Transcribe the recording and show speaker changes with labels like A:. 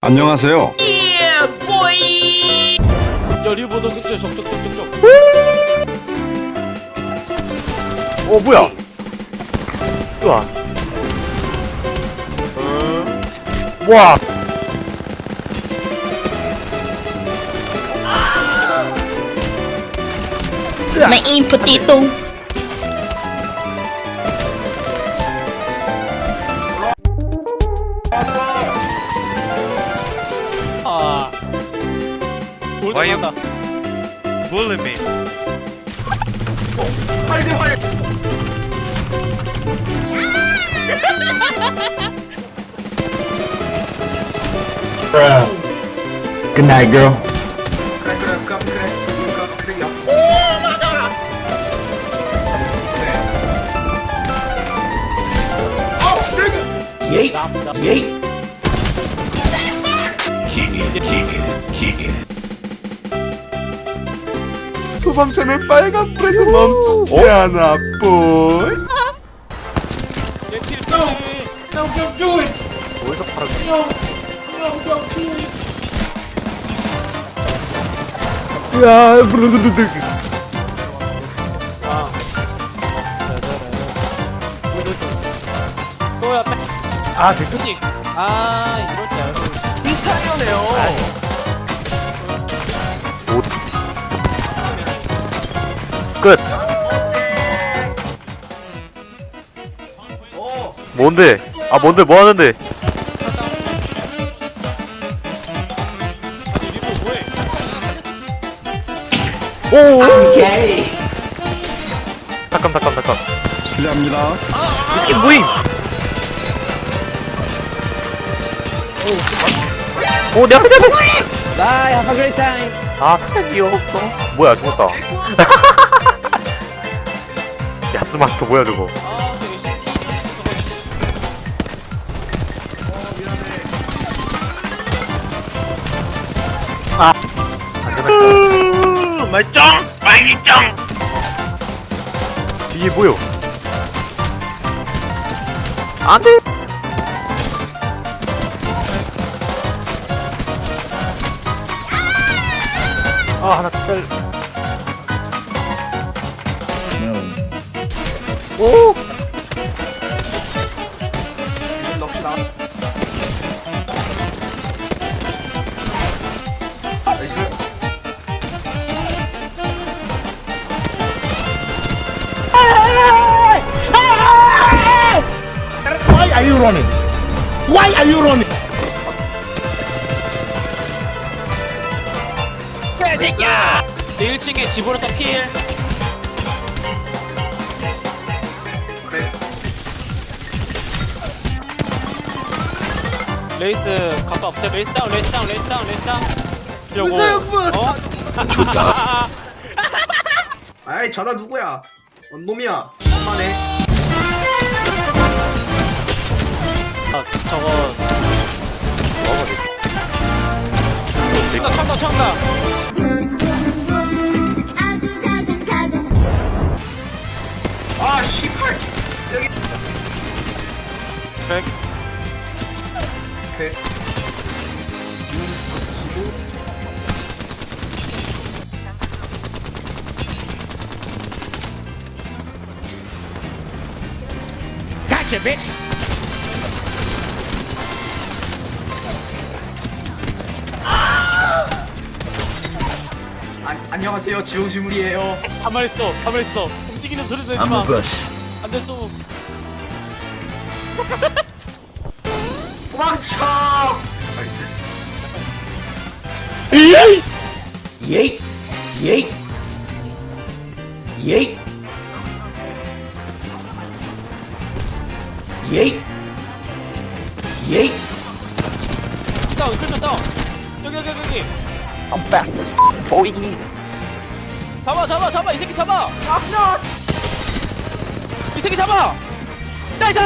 A: 안녕하세요.
B: 야 리보더 숙제 적적 적적 적
C: 어 뭐야? 우와. 와.
D: Im potato 아
E: with me.
F: I knew it!
G: Bruh. Good night, girl.
F: Oh my god! Oh, nigga! Yeet!
B: Yeet! Keep it, keep it, keep it.
H: 소방차는 빨간 불에서 멈추지 않아, 볼.
B: 얘킬
C: 어디서 팔아? 야, 브르르르르.
F: 아
B: 소야 빼
C: 아.
B: 닉. 아 이럴 줄 알고
C: 끝.
F: 뭔데? 아, 뭔데?
C: 뭐 하는데? 오. 잠깐, 잠깐, 잠깐.
A: 실례합니다.
C: 이 새끼 뭐임? 오, 내 앞에, 내 앞에!
I: Bye, have a great time.
C: 아, 없어. 뭐야, 죽었다. 야스마스터 뭐야, 저거. 아 안전하게. 말짱! 말짱! 이게 뭐요? 안 돼! 아, 하나 짤. 오!
J: Running?
F: 개새끼야
B: 1층에 집으로 다필 레이스 갑바 없어 레이스 다운 레이스 다운 레이스 다운 레이스 다운 이러고 어? 좋다
F: 아이 전화 누구야? 원놈이야. 엄마네.
B: 아, 저거
C: 청다
B: 청다 청다
F: 아 씨발.
B: 백
F: 오케이.
J: Gotcha, bitch.
F: 아, 안녕하세요 지용지물이에요.
B: 가만 있어 가만 있어 움직이는 소리 내지 마 안돼 쏘
F: 도망쳐. Yeet. Yeet. Yeet. Yeet. Yeet.
B: 다운 클전 다운 여기 여기 여기 I'm fast as boy. 잡아 잡아 잡아 이 새끼 잡아 이 새끼 잡아 나이스